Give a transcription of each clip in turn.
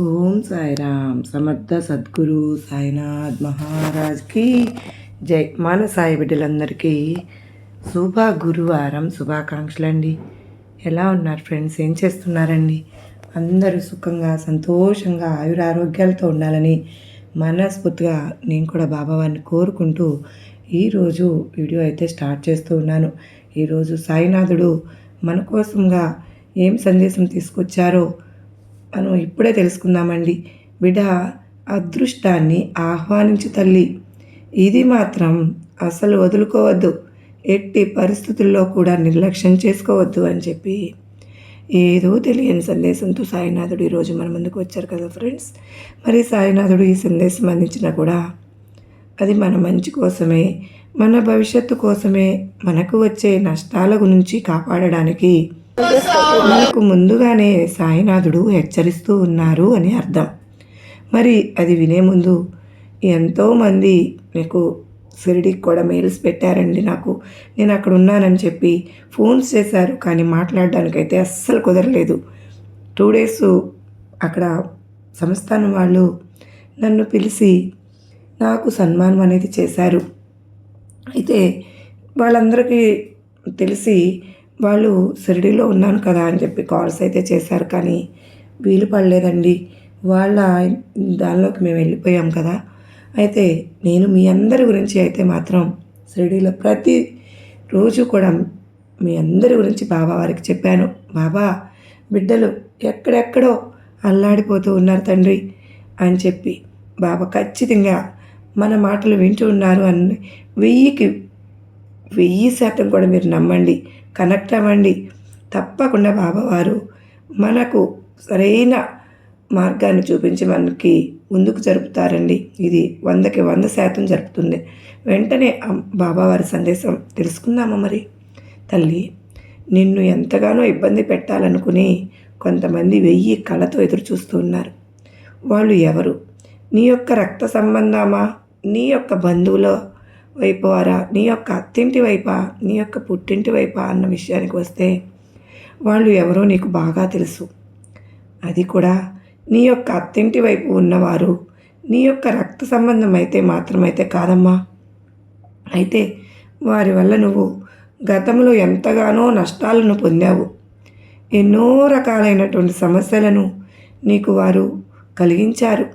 ఓం సాయిరామ్. సమర్థ సద్గురు సాయినాథ్ మహారాజ్కి జై. మన సాయి బిడ్డలందరికీ శుభ గురువారం శుభాకాంక్షలు అండి ఎలా ఉన్నారు ఫ్రెండ్స్? ఏం చేస్తున్నారండి? అందరూ సుఖంగా సంతోషంగా ఆయురారోగ్యాలతో ఉండాలని మనస్ఫూర్తిగా నేను కూడా బాబావారిని కోరుకుంటూ ఈరోజు వీడియో అయితే స్టార్ట్ చేస్తూ ఉన్నాను. ఈరోజు సాయినాథుడు మన కోసంగా ఏం సందేశం తీసుకొచ్చారో మనం ఇప్పుడే తెలుసుకుందామండి. బిడ్డ అదృష్టాన్ని ఆహ్వానించు తల్లి. ఇది మాత్రం అసలు వదులుకోవద్దు. ఎట్టి పరిస్థితుల్లో కూడా నిర్లక్ష్యం చేసుకోవద్దు అని చెప్పి ఏదో తెలియని సందేశంతో సాయినాథుడు ఈరోజు మన ముందుకు వచ్చారు కదా ఫ్రెండ్స్. మరి సాయినాథుడు ఈ సందేశం అందించినా కూడా అది మన మంచి కోసమే మన భవిష్యత్తు కోసమే మనకు వచ్చే నష్టాల గురించి కాపాడడానికి మనకు ముందుగానే సాయినాథుడు హెచ్చరిస్తూ ఉన్నారు అని అర్థం. మరి అది వినే ముందు ఎంతోమంది మీకు షిరిడికి కూడా మెయిల్స్ పెట్టారండి నాకు. నేను అక్కడ ఉన్నానని చెప్పి ఫోన్స్ చేశారు కానీ మాట్లాడడానికైతే అస్సలు కుదరలేదు. టూ డేస్ అక్కడ సంస్థానం వాళ్ళు నన్ను పిలిచి నాకు సన్మానం అనేది చేశారు. అయితే వాళ్ళందరికీ తెలిసి వాళ్ళు షిరిడీలో ఉన్నాను కదా అని చెప్పి కాల్స్ అయితే చేశారు కానీ వీలు పడలేదండి. వాళ్ళ దానిలోకి మేము వెళ్ళిపోయాం కదా. అయితే నేను మీ అందరి గురించి అయితే మాత్రం షిరిడీలో ప్రతి రోజు కూడా మీ అందరి గురించి బాబా వారికి చెప్పాను. బాబా బిడ్డలు ఎక్కడెక్కడో అల్లాడిపోతూ ఉన్నారు తండ్రి అని చెప్పి బాబా ఖచ్చితంగా మన మాటలు వింటూ ఉన్నారు. అని వెయ్యికి వెయ్యి శాతం కూడా మీరు నమ్మండి. కనెక్ట్ అవ్వండి తప్పకుండా బాబావారు మనకు సరైన మార్గాన్ని చూపించి మనకి ముందుకు జరుపుతారండి. ఇది వందకి వంద శాతం జరుపుతుంది. వెంటనే బాబావారి సందేశం తెలుసుకుందామా మరి? తల్లి నిన్ను ఎంతగానో ఇబ్బంది పెట్టాలనుకుని కొంతమంది వెయ్యి కళతో ఎదురు చూస్తూ ఉన్నారు. వాళ్ళు ఎవరు? నీ యొక్క రక్త సంబంధమా? నీ యొక్క బంధువులో వైపు వారా నీ యొక్క అత్తింటి వైపా నీ యొక్క పుట్టింటి వైపా అన్న విషయానికి వస్తే వాళ్ళు ఎవరో నీకు బాగా తెలుసు. అది కూడా నీ యొక్క అత్తింటి వైపు ఉన్నవారు నీ యొక్క రక్త సంబంధం అయితే మాత్రమైతే కాదమ్మా. అయితే వారి వల్ల నువ్వు గతంలో ఎంతగానో నష్టాలను పొందావు. ఎన్నో రకాలైనటువంటి సమస్యలను నీకు వారు కలిగించారు.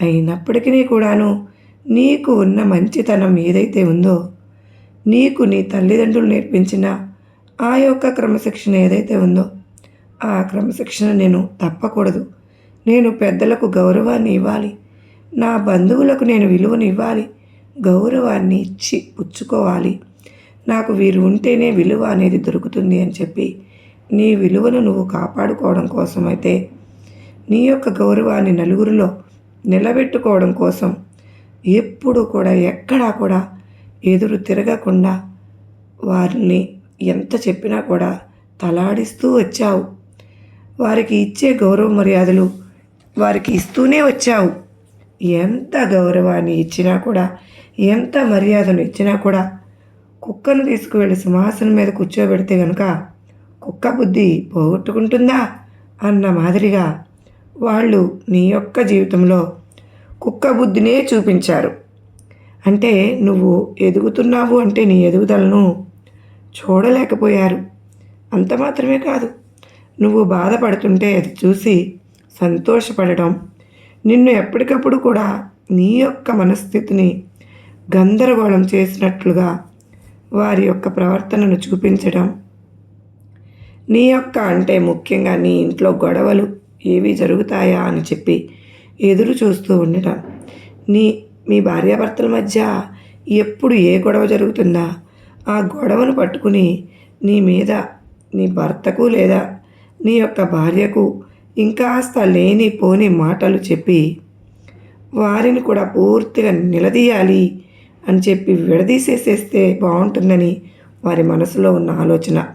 అయినప్పటికీ కూడాను నీకు ఉన్న మంచితనం ఏదైతే ఉందో నీకు నీ తల్లిదండ్రులు నేర్పించిన ఆ యొక్క క్రమశిక్షణ ఏదైతే ఉందో ఆ క్రమశిక్షణ నేను తప్పకూడదు. నేను పెద్దలకు గౌరవాన్ని ఇవ్వాలి. నా బంధువులకు నేను విలువని ఇవ్వాలి. గౌరవాన్ని ఇచ్చి పుచ్చుకోవాలి. నాకు వీరు ఉంటేనే విలువ అనేది దొరుకుతుంది అని చెప్పి నీ విలువను నువ్వు కాపాడుకోవడం కోసమైతే నీ యొక్క గౌరవాన్ని నలుగురిలో నిలబెట్టుకోవడం కోసం ఎప్పుడు కూడా ఎక్కడా కూడా ఎదురు తిరగకుండా వారిని ఎంత చెప్పినా కూడా తలాడిస్తూ వచ్చావు. వారికి ఇచ్చే గౌరవ మర్యాదలు వారికి ఇస్తూనే వచ్చావు. ఎంత గౌరవాన్ని ఇచ్చినా కూడా ఎంత మర్యాదను ఇచ్చినా కూడా కుక్కను తీసుకువెళ్ళి సింహాసనం మీద కూర్చోబెడితే కనుక కుక్క బుద్ధి పోగొట్టుకుంటుందా? అన్న మాదిరిగా వాళ్ళు నీ యొక్క జీవితంలో కుక్క బుద్ధినే చూపించారు. అంటే నువ్వు ఎదుగుతున్నావు అంటే నీ ఎదుగుదలను చూడలేకపోయారు. అంత మాత్రమే కాదు. నువ్వు బాధపడుతుంటే అది చూసి సంతోషపడటం నిన్ను ఎప్పటికప్పుడు కూడా నీ యొక్క మనస్థితిని గందరగోళం చేసినట్లుగా వారి యొక్క ప్రవర్తనను చూపించడం నీ యొక్క అంటే ముఖ్యంగా నీ ఇంట్లో గొడవలు ఏవి జరుగుతాయా అని చెప్పి ఎదురు చూస్తూ ఉండటం. నీ మీ భార్యాభర్తల మధ్య ఎప్పుడు ఏ గొడవ జరుగుతుందా ఆ గొడవను పట్టుకుని నీ మీద నీ భర్తకు లేదా నీ యొక్క భార్యకు ఇంకాస్త లేని పోని మాటలు చెప్పి వారిని కూడా పూర్తిగా నిలదీయాలి అని చెప్పి విడదీసేసేస్తే బాగుంటుందని వారి మనసులో ఉన్న ఆలోచన.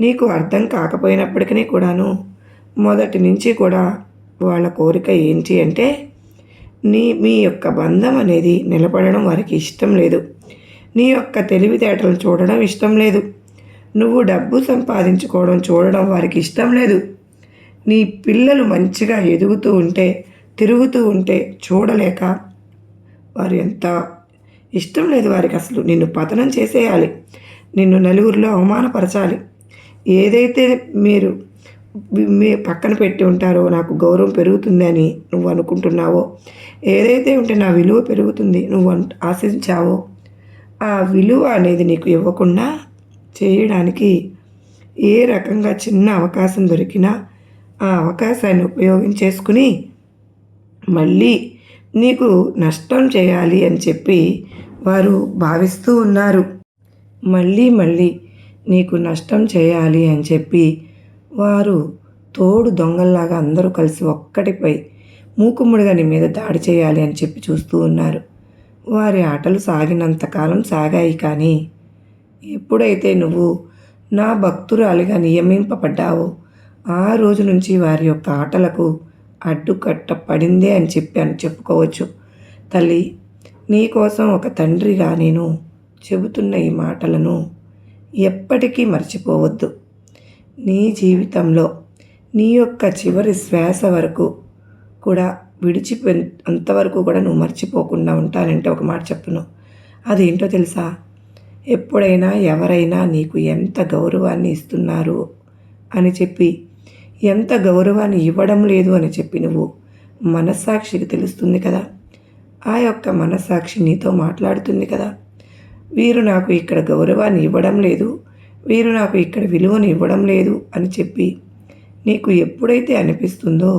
నీకు అర్థం కాకపోయినప్పటికీ కూడాను మొదటి నుంచి కూడా వాళ్ళ కోరిక ఏంటి అంటే నీ మీ యొక్క బంధం అనేది నిలబడడం వారికి ఇష్టం లేదు. నీ యొక్క తెలివితేటలు చూడడం ఇష్టం లేదు. నువ్వు డబ్బు సంపాదించుకోవడం చూడడం వారికి ఇష్టం లేదు. నీ పిల్లలు మంచిగా ఎదుగుతూ ఉంటే తిరుగుతూ ఉంటే చూడలేక వారు ఎంత ఇష్టం లేదు వారికి అసలు. నిన్ను పతనం చేసేయాలి. నిన్ను నలుగురిలో అవమానపరచాలి. ఏదైతే మీరు పక్కన పెట్టి ఉంటారో నాకు గౌరవం పెరుగుతుంది అని నువ్వు అనుకుంటున్నావో ఏదైతే ఉంటే నా విలువ పెరుగుతుంది నువ్వు అన్- ఆశించావో ఆ విలువ అనేది నీకు ఇవ్వకుండా చేయడానికి ఏ రకంగా చిన్న అవకాశం దొరికినా ఆ అవకాశాన్ని ఉపయోగించేసుకుని మళ్ళీ నీకు నష్టం చేయాలి అని చెప్పి వారు భావిస్తూ ఉన్నారు. మళ్ళీ మళ్ళీ నీకు నష్టం చేయాలి అని చెప్పి వారు తోడు దొంగల్లాగా అందరూ కలిసి ఒక్కటిపై మూకుమ్మడిగాని మీద దాడి చేయాలి అని చెప్పి చూస్తూ ఉన్నారు. వారి ఆటలు సాగినంతకాలం సాగాయి కానీ ఎప్పుడైతే నువ్వు నా భక్తురాలిగా నియమింపబడ్డావో ఆ రోజు నుంచి వారి యొక్క ఆటలకు అడ్డుకట్ట పడిందే అని చెప్పి అని చెప్పుకోవచ్చు. తల్లి నీకోసం ఒక తండ్రిగా నేను చెబుతున్న ఈ మాటలను ఎప్పటికీ మర్చిపోవద్దు. నీ జీవితంలో నీ యొక్క చివరి శ్వాస వరకు కూడా విడిచి అంతవరకు కూడా నువ్వు మర్చిపోకుండా ఉంటానంటే ఒక మాట చెప్పును అదేంటో తెలుసా? ఎప్పుడైనా ఎవరైనా నీకు ఎంత గౌరవాన్ని ఇస్తున్నారు అని చెప్పి ఎంత గౌరవాన్ని ఇవ్వడం లేదు అని చెప్పి నువ్వు మనస్సాక్షికి తెలుస్తుంది కదా? ఆ యొక్క మనస్సాక్షి నీతో మాట్లాడుతుంది కదా? వీరు నాకు ఇక్కడ గౌరవాన్ని ఇవ్వడం లేదు వీరు నాకు ఇక్కడ విలువను ఇవ్వడం లేదు అని చెప్పి నీకు ఎప్పుడైతే అనిపిస్తుందో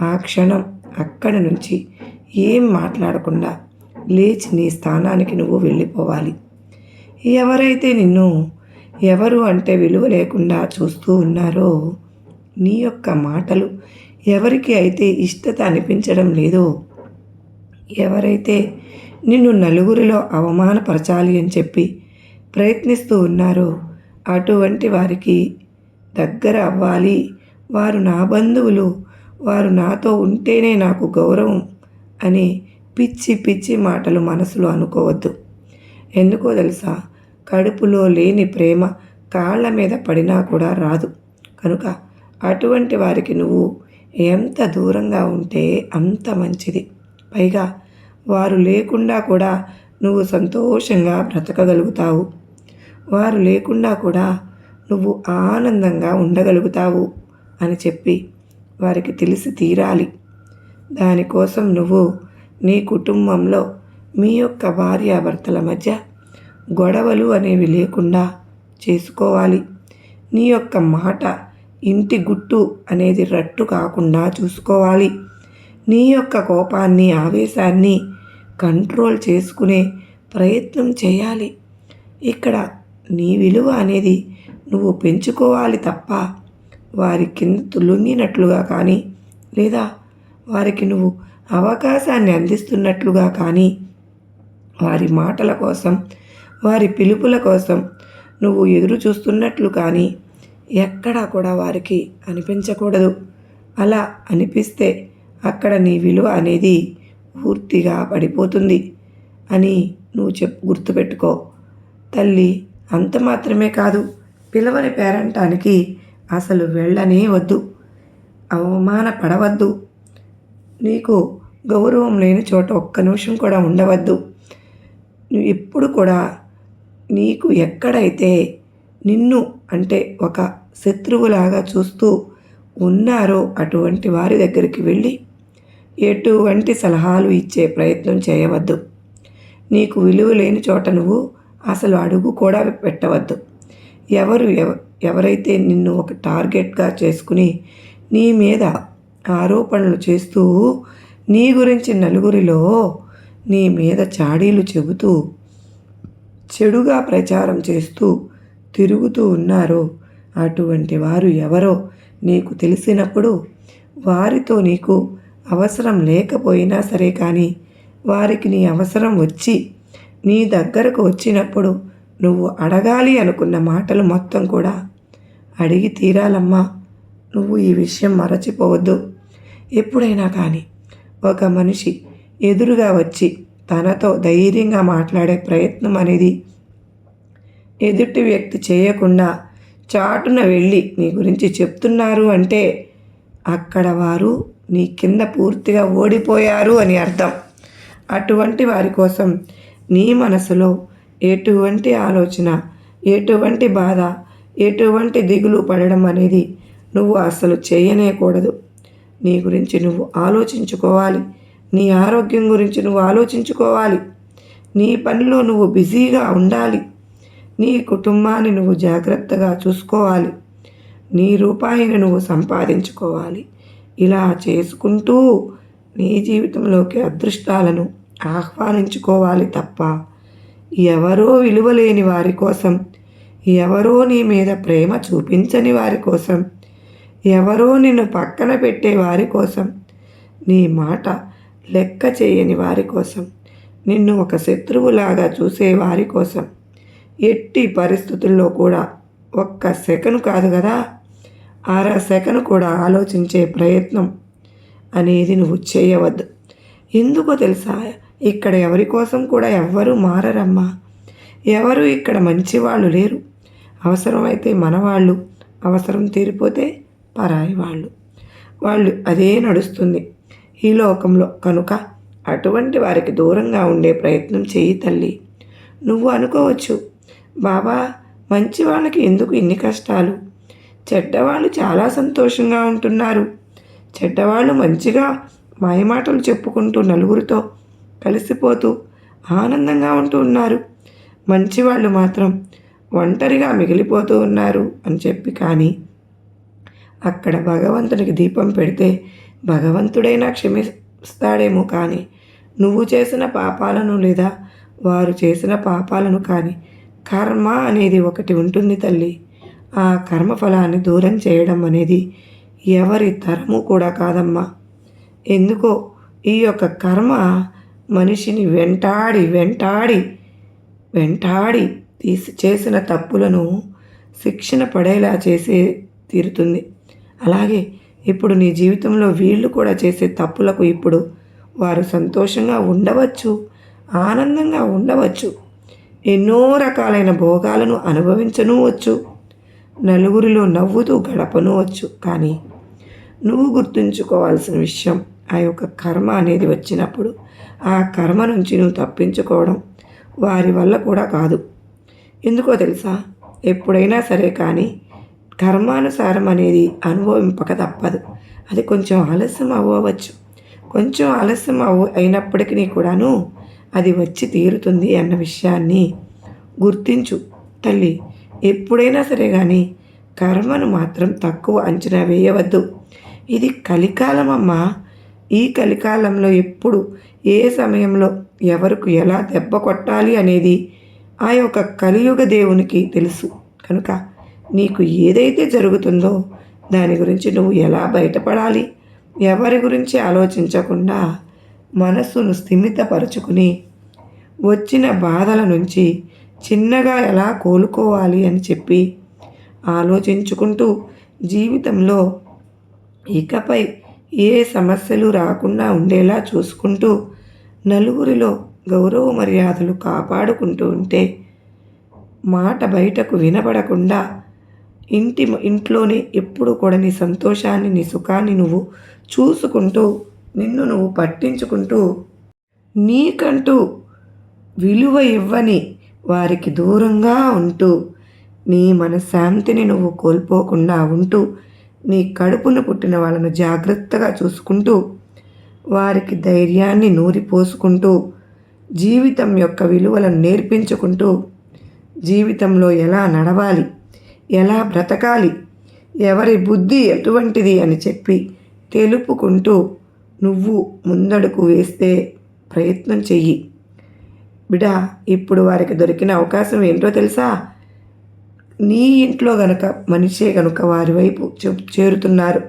ఆ క్షణం అక్కడి నుంచి ఏం మాట్లాడకుండా లేచి నీ స్థానానికి నువ్వు వెళ్ళిపోవాలి. ఎవరైతే నిన్ను ఎవరు అంటే విలువ లేకుండా చూస్తూ ఉన్నారో నీ యొక్క మాటలు ఎవరికి అయితే ఇష్టత అనిపించడం లేదో ఎవరైతే నిన్ను నలుగురిలో అవమానపరచాలి అని చెప్పి ప్రయత్నిస్తూ ఉన్నారో. అటువంటి వారికి దగ్గర అవ్వాలి. వారు నా బంధువులు. వారు నాతో ఉంటేనే నాకు గౌరవం అని పిచ్చి పిచ్చి మాటలు మనసులో అనుకోవద్దు. ఎందుకో తెలుసా? కడుపులో లేని ప్రేమ కాళ్ళ మీద పడినా కూడా రాదు. కనుక అటువంటి వారికి నువ్వు ఎంత దూరంగా ఉంటే అంత మంచిది. పైగా వారు లేకుండా కూడా నువ్వు సంతోషంగా బ్రతకగలుగుతావు. వారు లేకుండా కూడా నువ్వు ఆనందంగా ఉండగలుగుతావు అని చెప్పి వారికి తెలిసి తీరాలి. దానికోసం నువ్వు నీ కుటుంబంలో మీ యొక్క భార్యాభర్తల మధ్య గొడవలు అనేవి లేకుండా చేసుకోవాలి. నీ యొక్క మాట ఇంటి గుట్టు అనేది రట్టు కాకుండా చూసుకోవాలి. నీ యొక్క కోపాన్ని ఆవేశాన్ని కంట్రోల్ చేసుకునే ప్రయత్నం చేయాలి. ఇక్కడ నీ విలువ అనేది నువ్వు పెంచుకోవాలి తప్ప వారి కింద తులుంగినట్లుగా కానీ లేదా వారికి నువ్వు అవకాశాన్ని అందిస్తున్నట్లుగా కానీ వారి మాటల కోసం వారి పిలుపుల కోసం నువ్వు ఎదురు చూస్తున్నట్లు కానీ ఎక్కడా కూడా వారికి అనిపించకూడదు. అలా అనిపిస్తే అక్కడ నీ విలువ అనేది పూర్తిగా పడిపోతుంది అని నువ్వు చెప్పు గుర్తుపెట్టుకో. తల్లి అంత మాత్రమే కాదు పిలవని పేరంటానికి అసలు వెళ్ళనే వద్దు. అవమాన పడవద్దు నీకు గౌరవం లేని చోట ఒక్క నిమిషం కూడా ఉండవద్దు. నువ్వు ఎప్పుడు కూడా నీకు ఎక్కడైతే నిన్ను అంటే ఒక శత్రువులాగా చూస్తూ ఉన్నారో అటువంటి వారి దగ్గరికి వెళ్ళి ఎటువంటి సలహాలు ఇచ్చే ప్రయత్నం చేయవద్దు. నీకు విలువ లేని చోట నువ్వు అసలు అడుగు కూడా పెట్టవద్దు. ఎవరు ఎవ- ఎవరైతే నిన్ను ఒక టార్గెట్గా చేసుకుని నీ మీద ఆరోపణలు చేస్తూ నీ గురించి నలుగురిలో నీ మీద చాడీలు చెబుతూ చెడుగా ప్రచారం చేస్తూ తిరుగుతూ ఉన్నారో అటువంటి వారు ఎవరో నీకు తెలిసినప్పుడు వారితో నీకు అవసరం లేకపోయినా సరే కానీ వారికి నీ అవసరం వచ్చి నీ దగ్గరకు వచ్చినప్పుడు నువ్వు అడగాలి అనుకున్న మాటలు మొత్తం కూడా అడిగి తీరాలమ్మా. నువ్వు ఈ విషయం మరచిపోవద్దు. ఎప్పుడైనా కానీ ఒక మనిషి ఎదురుగా వచ్చి తనతో ధైర్యంగా మాట్లాడే ప్రయత్నం అనేది ఎదుటి వ్యక్తి చేయకుండా చాటున వెళ్ళి నీ గురించి చెప్తున్నారు అంటే అక్కడ వారు నీ కింద పూర్తిగా ఓడిపోయారు అని అర్థం. అటువంటి వారి కోసం నీ మనసులో ఎటువంటి ఆలోచన ఎటువంటి బాధ ఎటువంటి దిగులు పడడం అనేది నువ్వు అసలు చేయనేకూడదు. నీ గురించి నువ్వు ఆలోచించుకోవాలి. నీ ఆరోగ్యం గురించి నువ్వు ఆలోచించుకోవాలి. నీ పనిలో నువ్వు బిజీగా ఉండాలి. నీ కుటుంబాన్ని నువ్వు జాగ్రత్తగా చూసుకోవాలి. నీ రూపాయిని నువ్వు సంపాదించుకోవాలి. ఇలా చేసుకుంటూ నీ జీవితంలోకి అదృష్టాలను ఆహ్వానించుకోవాలి తప్ప ఎవరో విలువలేని వారి కోసం ఎవరో నీ మీద ప్రేమ చూపించని వారి కోసం ఎవరో నిన్ను పక్కన పెట్టే వారి కోసం నీ మాట లెక్క చేయని వారి కోసం నిన్ను ఒక శత్రువులాగా చూసే వారి కోసం ఎట్టి పరిస్థితుల్లో కూడా ఒక్క సెకను కాదు కదా అర సెకను కూడా ఆలోచించే ప్రయత్నం అనేది నువ్వు చేయవద్దు. ఎందుకో తెలుసా? ఇక్కడ ఎవరి కోసం కూడా ఎవ్వరూ మారరమ్మా. ఎవరు ఇక్కడ మంచివాళ్ళు లేరు. అవసరమైతే మనవాళ్ళు అవసరం తీరిపోతే పరాయి వాళ్ళు వాళ్ళు అదే నడుస్తుంది ఈ లోకంలో. కనుక అటువంటి వారికి దూరంగా ఉండే ప్రయత్నం చేయి తల్లి. నువ్వు అనుకోవచ్చు బాబా మంచి వాళ్ళకి ఎందుకు ఇన్ని కష్టాలు? చెడ్డవాళ్ళు చాలా సంతోషంగా ఉంటున్నారు. చెడ్డవాళ్ళు మంచిగా మాయమాటలు చెప్పుకుంటూ నలుగురితో కలిసిపోతూ ఆనందంగా ఉంటూ ఉన్నారు. మంచివాళ్ళు మాత్రం ఒంటరిగా మిగిలిపోతూ ఉన్నారు అని చెప్పి కానీ అక్కడ భగవంతునికి దీపం పెడితే భగవంతుడైనా క్షమిస్తాడేమో కానీ నువ్వు చేసిన పాపాలను లేదా వారు చేసిన పాపాలను కానీ కర్మ అనేది ఒకటి ఉంటుంది తల్లి. ఆ కర్మఫలాన్ని దూరం చేయడం అనేది ఎవరి తరము కూడా కాదమ్మా. ఎందుకో ఈ యొక్క కర్మ మనిషిని వెంటాడి వెంటాడి వెంటాడి తీసి చేసిన తప్పులను శిక్షణ పడేలా చేసే తీరుతుంది. అలాగే ఇప్పుడు నీ జీవితంలో వీళ్ళు కూడా చేసే తప్పులకు ఇప్పుడు వారు సంతోషంగా ఉండవచ్చు ఆనందంగా ఉండవచ్చు ఎన్నో రకాలైన భోగాలను అనుభవించను వచ్చు నలుగురిలో నవ్వుతూ గడపను వచ్చు. కానీ నువ్వు గుర్తుంచుకోవాల్సిన విషయం ఆ యొక్క కర్మ అనేది వచ్చినప్పుడు ఆ కర్మ నుంచి నువ్వు తప్పించుకోవడం వారి వల్ల కూడా కాదు. ఎందుకో తెలుసా? ఎప్పుడైనా సరే కానీ కర్మానుసారం అనేది అనుభవింపక తప్పదు. అది కొంచెం ఆలస్యం అవ్వవచ్చు. కొంచెం ఆలస్యం అవ్వ అయినప్పటికీ కూడాను అది వచ్చి తీరుతుంది అన్న విషయాన్ని గుర్తించు తల్లి. ఎప్పుడైనా సరే కానీ కర్మను మాత్రం తక్కువ అంచనా వేయవద్దు. ఇది కలికాలం అమ్మా ఈ కలికాలంలో ఎప్పుడు ఏ సమయంలో ఎవరికి ఎలా దెబ్బ కొట్టాలి అనేది ఆ యొక్క కలియుగ దేవునికి తెలుసు. కనుక నీకు ఏదైతే జరుగుతుందో దాని గురించి నువ్వు ఎలా బయటపడాలి ఎవరి గురించి ఆలోచించకుండా మనస్సును స్థిమితపరుచుకుని వచ్చిన బాధల నుంచి చిన్నగా ఎలా కోలుకోవాలి అని చెప్పి ఆలోచించుకుంటూ జీవితంలో ఇకపై ఏ సమస్యలు రాకుండా ఉండేలా చూసుకుంటూ నలుగురిలో గౌరవ మర్యాదలు కాపాడుకుంటూ ఉంటే మాట బయటకు వినపడకుండా ఇంటి ఇంట్లోనే ఎప్పుడు కూడా నీ సంతోషాన్ని నీ సుఖాన్ని నువ్వు చూసుకుంటూ నిన్ను నువ్వు పట్టించుకుంటూ నీకంటూ విలువ ఇవ్వని వారికి దూరంగా ఉంటూ నీ మనశ్శాంతిని నువ్వు కోల్పోకుండా ఉంటూ నీ కడుపును పుట్టిన వాళ్ళను జాగ్రత్తగా చూసుకుంటూ వారికి ధైర్యాన్ని నూరిపోసుకుంటూ జీవితం యొక్క విలువలను నేర్పించుకుంటూ జీవితంలో ఎలా నడవాలి ఎలా బ్రతకాలి ఎవరి బుద్ధి ఎటువంటిది అని చెప్పి తెలుపుకుంటూ నువ్వు ముందడుగు వేస్తే ప్రయత్నం చెయ్యి. బిడా ఇప్పుడు వారికి దొరికిన అవకాశం ఏంటో తెలుసా? నీ ఇంట్లో గనక మనిషే గనుక వారి వైపు చేరుతున్నారు.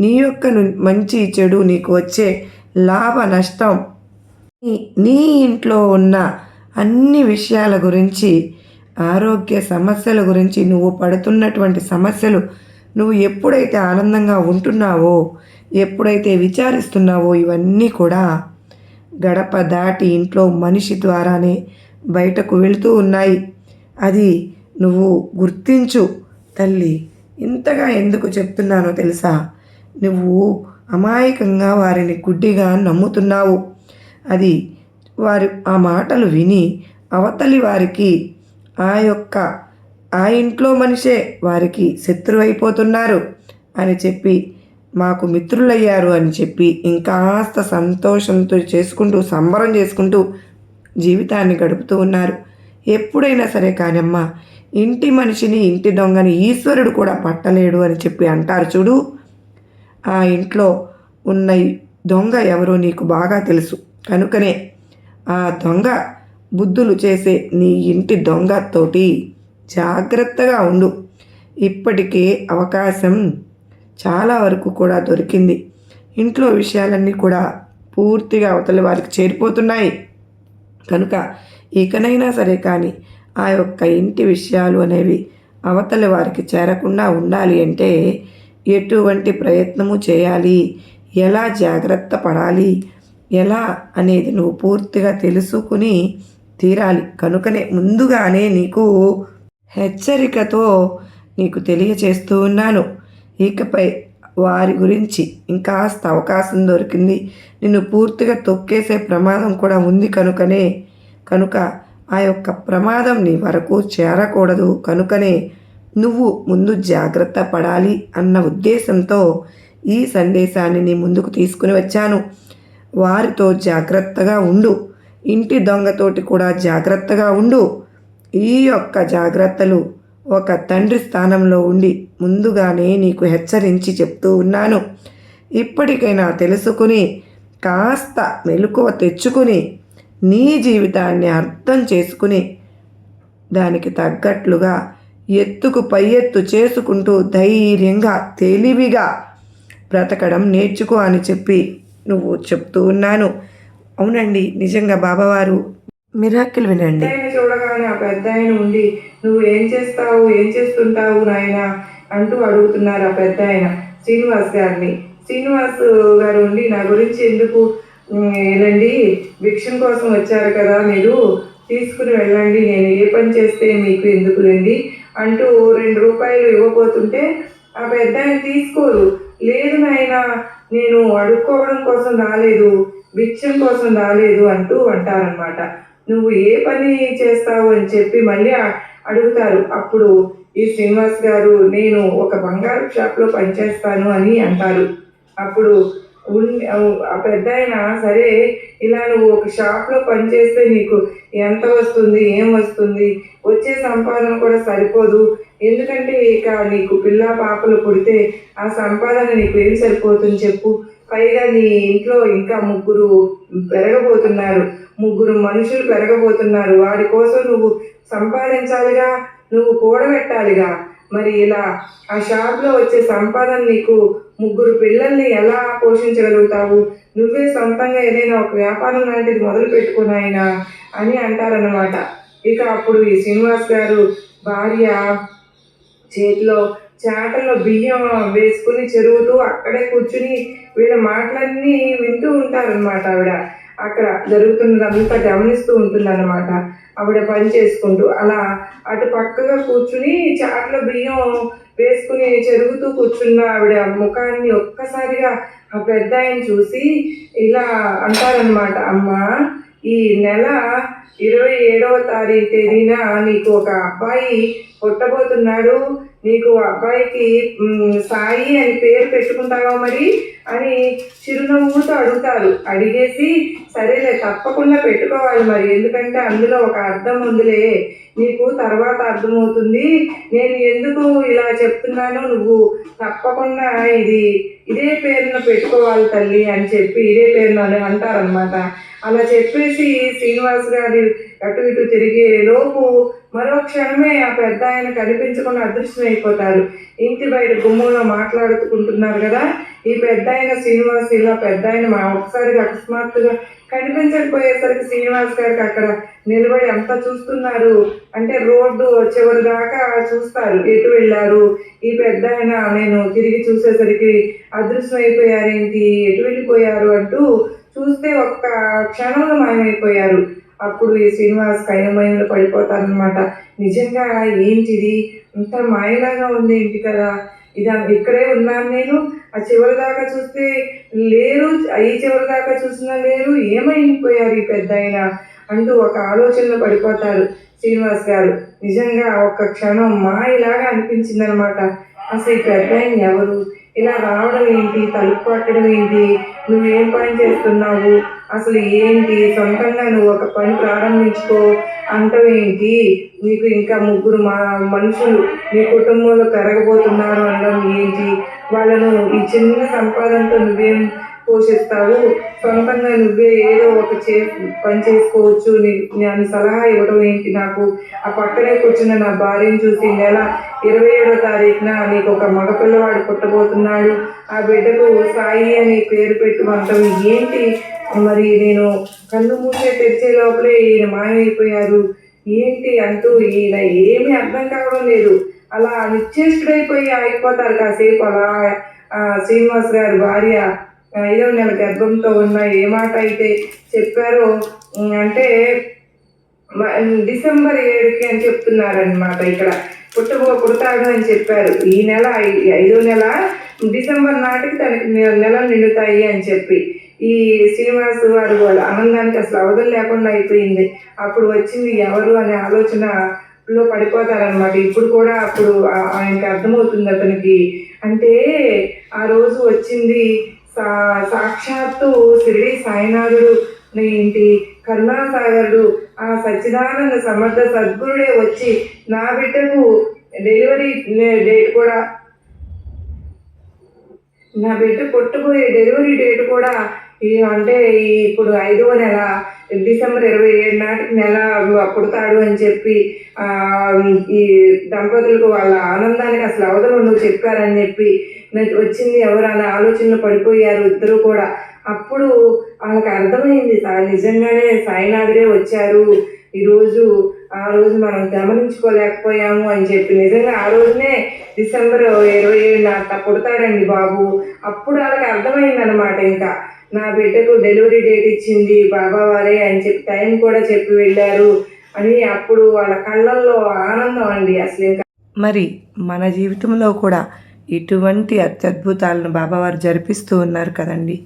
నీ యొక్క మంచి చెడు నీకు వచ్చే లాభ నష్టం. నీ ఇంట్లో ఉన్న అన్ని విషయాల గురించి ఆరోగ్య సమస్యల గురించి నువ్వు పడుతున్నటువంటి సమస్యలు నువ్వు ఎప్పుడైతే ఆనందంగా ఉంటున్నావో ఎప్పుడైతే విచారిస్తున్నావో ఇవన్నీ కూడా గడప దాటి ఇంట్లో మనిషి ద్వారానే బయటకు వెళుతూ ఉన్నాయి. అది నువ్వు గుర్తించు తల్లి. ఇంతగా ఎందుకు చెప్తున్నానో తెలుసా? నువ్వు అమాయకంగా వారిని గుడ్డిగా నమ్ముతున్నావు. అది వారు ఆ మాటలు విని అవతలి వారికి ఆ యొక్క ఆ ఇంట్లో మనిషే వారికి శత్రువు అయిపోతున్నారు అని చెప్పి మాకు మిత్రులయ్యారు అని చెప్పి ఇంకాస్త సంతోషంతో చేసుకుంటూ సంబరం చేసుకుంటూ జీవితాన్ని గడుపుతూ ఉన్నారు. ఎప్పుడైనా సరే కానమ్మా ఇంటి మనిషిని ఇంటి దొంగని ఈశ్వరుడు కూడా పట్టలేడు అని చెప్పి అంటారు చూడు. ఆ ఇంట్లో ఉన్న దొంగ ఎవరో నీకు బాగా తెలుసు. కనుకనే ఆ దొంగ బుద్ధులు చేసే నీ ఇంటి దొంగతోటి జాగ్రత్తగా ఉండు. ఇప్పటికే అవకాశం చాలా వరకు కూడా దొరికింది. ఇంట్లో విషయాలన్నీ కూడా పూర్తిగా అవతలి వారికి చేరిపోతున్నాయి. కనుక ఇకనైనా సరే కానీ ఆ యొక్క ఇంటి విషయాలు అనేవి అవతలి వారికి చేరకుండా ఉండాలి అంటే ఎటువంటి ప్రయత్నము చేయాలి? ఎలా జాగ్రత్త పడాలి? ఎలా అనేది నువ్వు పూర్తిగా తెలుసుకుని తీరాలి. కనుకనే ముందుగానే నీకు హెచ్చరికతో నీకు తెలియచేస్తూ ఉన్నాను. ఇకపై వారి గురించి ఇంకాస్త అవకాశం దొరికింది. నిన్ను పూర్తిగా తొక్కేసే ప్రమాదం కూడా ఉంది కనుకనే కనుక ఆ యొక్క ప్రమాదం నీ వరకు చేరకూడదు. కనుకనే నువ్వు ముందు జాగ్రత్త పడాలి అన్న ఉద్దేశంతో ఈ సందేశాన్ని నీ ముందుకు తీసుకుని వచ్చాను. వారితో జాగ్రత్తగా ఉండు. ఇంటి దొంగతోటి కూడా జాగ్రత్తగా ఉండు. ఈ యొక్క జాగ్రత్తలు ఒక తండ్రి స్థానంలో ఉండి ముందుగానే నీకు హెచ్చరించి చెప్తూ ఉన్నాను. ఇప్పటికైనా తెలుసుకుని కాస్త మెలకువ తెచ్చుకుని నీ జీవితాన్ని అర్థం చేసుకుని దానికి తగ్గట్లుగా ఎత్తుకు పై ఎత్తు చేసుకుంటూ ధైర్యంగా తెలివిగా బ్రతకడం నేర్చుకో అని చెప్పి నువ్వు చెప్తూ ఉన్నాను. అవునండి నిజంగా బాబావారు మిరాకిల్ వినండి. చూడగానే ఆ పెద్ద ఆయన ఉండి నువ్వు ఏం చేస్తావు ఏం చేస్తుంటావు నాయన? అంటూ అడుగుతున్నారు ఆ పెద్ద ఆయన శ్రీనివాస్ గారిని. శ్రీనివాస్ గారు ఉండి నా గురించి ఎందుకు ఉమ్, భిక్షం కోసం వచ్చారు కదా మీరు. తీసుకుని వెళ్ళండి నేను ఏ పని చేస్తే మీకు ఎందుకులేండి అంటూ రెండు రూపాయలు ఇవ్వబోతుంటే ఆ పెద్ద ఆయన తీసుకోరు. లేదు నాయన నేను అడుక్కోవడం కోసం రాలేదు భిక్షం కోసం రాలేదు అంటూ అంటారనమాట నువ్వు ఏ పని చేస్తావు అని చెప్పి మళ్ళీ అడుగుతారు. అప్పుడు ఈ శ్రీనివాస్ గారు నేను ఒక బంగారు షాప్లో పనిచేస్తాను అని అంటారు. అప్పుడు ఆ పెద్ద ఆయన సరే ఇలా నువ్వు ఒక షాప్లో పనిచేస్తే నీకు ఎంత వస్తుంది ఏం వస్తుంది? వచ్చే సంపాదన కూడా సరిపోదు. ఎందుకంటే ఇక నీకు పిల్ల పాపలు పుడితే ఆ సంపాదన నీకు ఏం సరిపోతుంది చెప్పు. పైగా నీ ఇంట్లో ఇంకా ముగ్గురు పెరగబోతున్నారు. ముగ్గురు మనుషులు పెరగబోతున్నారు. వాడి కోసం నువ్వు సంపాదించాలిగా నువ్వు కూడబెట్టాలిగా. మరి ఇలా ఆ షాప్లో వచ్చే సంపాదన నీకు ముగ్గురు పిల్లల్ని ఎలా పోషించగలుగుతావు? నువ్వే సొంతంగా ఏదైనా ఒక వ్యాపారం లాంటిది మొదలు పెట్టుకున్నాయినా అని అంటారన్నమాట. ఇక అప్పుడు ఈ శ్రీనివాస్ గారు భార్య చేతిలో చేటల్లో బియ్యం వేసుకుని చెరుగుతూ అక్కడే కూర్చుని వీళ్ళ మాటలన్నీ వింటూ ఉంటారనమాట ఆవిడ. అక్కడ జరుగుతున్నదంతా గమనిస్తూ ఉంటుందన్నమాట. ఆవిడ పని చేసుకుంటూ అలా అటు పక్కగా కూర్చుని చాట్లో బియ్యం వేసుకుని చెరుగుతూ కూర్చున్న ఆవిడ ముఖాన్ని ఒక్కసారిగా ఆ పెద్ద ఆయన చూసి ఇలా అంటారనమాట అమ్మా ఈ నెల ఇరవై ఏడవ తారీఖు తేదీన నీకు ఒక అబ్బాయి పుట్టబోతున్నాడు. నీకు అబ్బాయికి సాయి అని పేరు పెట్టుకుంటావా మరి? అని చిరునవ్వుతో అడుగుతారు. అడిగేసి సరేలే తప్పకుండా పెట్టుకోవాలి మరి. ఎందుకంటే అందులో ఒక అర్థం ఉందిలే. నీకు తర్వాత అర్థమవుతుంది. నేను ఎందుకు ఇలా చెప్తున్నానో నువ్వు తప్పకుండా ఇది ఇదే పేరున పెట్టుకోవాలి తల్లి అని చెప్పి ఇదే పేరున అని అంటారనమాట అలా చెప్పేసి శ్రీనివాస్ గారి అటు ఇటు తిరిగే లోపు మరో క్షణమే ఆ పెద్ద ఆయన కనిపించకుండా అదృష్టం అయిపోతారు. ఇంటి బయట గుమ్మంలో మాట్లాడుకుంటున్నారు కదా? ఈ పెద్ద ఆయన శ్రీనివాస్ ఇలా పెద్ద ఆయన మా ఒకసారిగా అకస్మాత్తుగా కనిపించకపోయేసరికి శ్రీనివాస్ గారికి అక్కడ నిలబడి అంతా చూస్తున్నారు. అంటే రోడ్డు చివరి దాకా చూస్తారు. ఎటు వెళ్ళారు? ఈ పెద్ద ఆయన నేను తిరిగి చూసేసరికి అదృశ్యం అయిపోయారేంటి? ఎటు వెళ్ళిపోయారు అంటూ చూస్తే ఒక్క క్షణంలో మాయమైపోయారు. అప్పుడు ఈ శ్రీనివాస్ కైనమయంలో పడిపోతారనమాట నిజంగా ఏంటిది? ఇంత మాయలాగా ఉంది ఏంటి కదా ఇది ఇక్కడే ఉన్నాను నేను. ఆ చివరి దాకా చూస్తే లేరు ఈ చివరి దాకా చూసినా లేరు. ఏమైపోయారు ఈ పెద్ద ఆయన అంటూ ఒక ఆలోచనలో పడిపోతారు శ్రీనివాస్ గారు. నిజంగా ఒక్క క్షణం మాయలాగా అనిపించింది అనమాట అసలు ఈ పెద్ద ఆయన ఎవరు? ఇలా రావడం ఏంటి? తలుపు పట్టడం ఏంటి? నువ్వేం పని చేస్తున్నావు? అసలు ఏంటి? సొంతంగా నువ్వు ఒక పని ప్రారంభించుకో. అంటం ఏంటి? నీకు ఇంకా ముగ్గురు మా మనుషులు నీ కుటుంబంలో పెరగబోతున్నారు అనడం ఏంటి? వాళ్ళను ఈ చిన్న సంపాదనతో నువ్వేం పోషిస్తావు. సొంతంగా నువ్వే ఏదో ఒక చే పని చేసుకోవచ్చు. నేను సలహా ఇవ్వడం ఏంటి నాకు? ఆ పక్కనే కూర్చున్న నా భార్యను చూసి నెల ఇరవై ఏడో తారీఖున నీకు ఒక మగపిల్లవాడు పుట్టబోతున్నాడు. ఆ బిడ్డకు సాయి అని పేరు పెట్టుమంటాం ఏంటి? మరి నేను కళ్ళు మూసే తెరిచే లోపలే ఈయన మాయమైపోయారు. ఏంటి అంటూ ఈయన ఏమీ అర్థం కావడం లేదు. అలా నిశ్చేష్టుడైపోయి ఆగిపోతారు కాసేపు. అలా శ్రీనివాస్ గారి భార్య ఐదో నెల గర్భంతో ఉన్న ఏ మాట అయితే చెప్పారో అంటే డిసెంబర్ ఏడుకి అని చెప్తున్నారనమాట ఇక్కడ. పుట్టబో పుడతాడు అని చెప్పారు. ఈ నెల ఐదో నెల డిసెంబర్ నాటికి తనకి నెలలు నిండుతాయి అని చెప్పి. ఈ శ్రీనివాస్ వారు వాళ్ళ ఆనందానికి అసలు అవధులు లేకుండా అయిపోయింది. అప్పుడు వచ్చింది ఎవరు అనే ఆలోచనలో పడిపోతారనమాట ఇప్పుడు కూడా అప్పుడు ఆయనకి అర్థమవుతుంది అతనికి. అంటే ఆ రోజు వచ్చింది సాక్షాత్తు శ్రీ సాయినాథుడు. ఏంటి కరుణాసాగరుడు ఆ సచ్చిదానంద సమర్థ సద్గురుడే వచ్చి నా బిడ్డకు డెలివరీ డేట్ కూడా నా బిడ్డ పుట్టబోయే డెలివరీ డేట్ కూడా అంటే ఇప్పుడు ఐదవ నెల డిసెంబర్ ఇరవై ఏడు నాటికి నెల పుడతాడు అని చెప్పి ఈ దంపతులకు వాళ్ళ ఆనందానికి అసలు అవధులు నువ్వు చెప్పారని చెప్పి వచ్చింది ఎవరు అనే ఆలోచనలో పడిపోయారు ఇద్దరు కూడా. అప్పుడు వాళ్ళకి అర్థమైంది నిజంగానే సాయినాథుడే వచ్చారు. ఈరోజు ఆ రోజు మనం గమనించుకోలేకపోయాము అని చెప్పి నిజంగా ఆ రోజునే డిసెంబర్ ఇరవై ఏడు నాట పుడతాడండి బాబు. అప్పుడు వాళ్ళకి అర్థమైంది అనమాట ఇంకా. నా బిడ్డకు డెలివరీ డేట్ ఇచ్చింది బాబా వారే అని చెప్పి టైం కూడా చెప్పి వెళ్ళారు. అని అప్పుడు వాళ్ళ కళ్ళల్లో ఆనందం అండి అసలు ఇంకా. మరి మన జీవితంలో కూడా ఇటువంటి అత్యద్భుతాలను బాబావారు జరిపిస్తూ ఉన్నారు కదండి.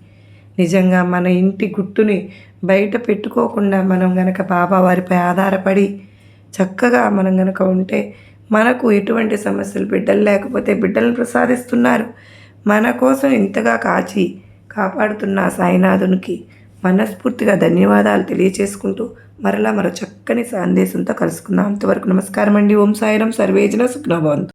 నిజంగా మన ఇంటి గుట్టుని బయట పెట్టుకోకుండా మనం గనక బాబావారిపై ఆధారపడి చక్కగా మనం గనక ఉంటే మనకు ఎటువంటి సమస్యలు బిడ్డలు లేకపోతే బిడ్డలను ప్రసాదిస్తున్నారు. మన కోసం ఇంతగా కాచి కాపాడుతున్న సాయినాథునికి మనస్ఫూర్తిగా ధన్యవాదాలు తెలియచేసుకుంటూ మరలా మరో చక్కని సందేశంతో కలుసుకుందాం. అంతవరకు నమస్కారం అండి ఓం సాయిరం సర్వేజన సుఖ్నభవంతు.